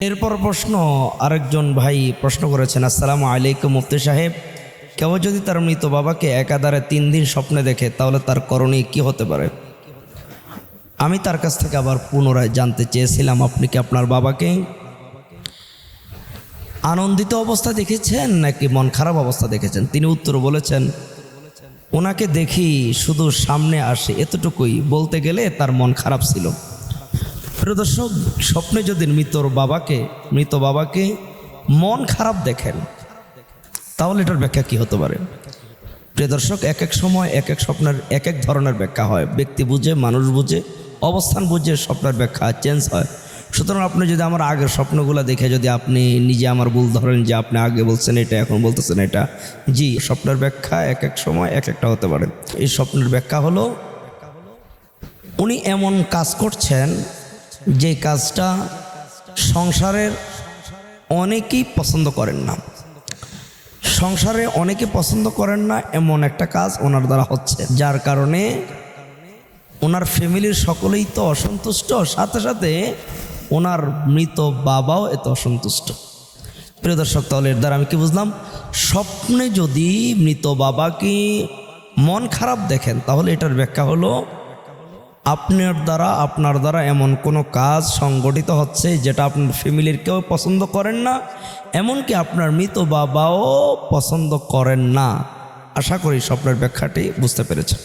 এরপর প্রশ্ন আরেকজন ভাই প্রশ্ন করেছেন, আসসালামু আলাইকুম মুফতি সাহেব। কেউ যদি তার মৃত বাবাকে একাধারে তিন দিন স্বপ্নে দেখে, তাহলে তার করণীয় কি হতে পারে? আমি তার কাছ থেকে আবার পুনরায় জানতে চেয়েছিলাম, আপনি কি আপনার বাবাকে আনন্দিত অবস্থা দেখেছেন নাকি মন খারাপ অবস্থা দেখেছেন? তিনি উত্তর বলেছেন, ওনাকে দেখি শুধু সামনে আসে, এতটুকুই। বলতে গেলে তার মন খারাপ ছিল। প্রিয় দর্শক, স্বপ্নে যদি মৃতর বাবাকে, মৃত বাবাকে মন খারাপ দেখেন, তাহলে এটার ব্যাখ্যা কি হতে পারে? প্রিয় দর্শক, এক এক সময় এক এক স্বপ্নের, এক এক ধরনের ব্যাখ্যা হয়। ব্যক্তি বুঝে, মানুষ বুঝে, অবস্থান বুঝে স্বপ্নের ব্যাখ্যা চেঞ্জ হয়। সুতরাং আপনি যদি আমার আগের স্বপ্নগুলো দেখে যদি আপনি নিজে আমার ভুল ধরেন যে আপনি আগে বলছেন এটা, এখন বলতেছেন এটা, জি, স্বপ্নের ব্যাখ্যা এক এক সময় এক একটা হতে পারে। এই স্বপ্নের ব্যাখ্যা হলো, উনি এমন কাজ করছেন যে কাজটা সংসারের অনেকেই পছন্দ করেন না। সংসারে অনেকে পছন্দ করেন না, এমন একটা কাজ ওনার দ্বারা হচ্ছে। যার কারণে ওনার ফ্যামিলির সকলেই তো অসন্তুষ্ট, সাথে সাথে ওনার মৃত বাবাও এত অসন্তুষ্ট। প্রিয় দর্শক, তাহলে এর দ্বারা আমি কি বুঝলাম? স্বপ্নে যদি মৃত বাবাকে মন খারাপ দেখেন, তাহলে এটার ব্যাখ্যা হলো আপনার দ্বারা আপনার দ্বারা এমন কোনো কাজ সংগঠিত হচ্ছে যেটা আপনার ফ্যামিলির কেউ পছন্দ করেন না, এমনকি আপনার মৃত বাবাও পছন্দ করেন না। আশা করি স্বপ্নের ব্যাখ্যাটি বুঝতে পেরেছেন।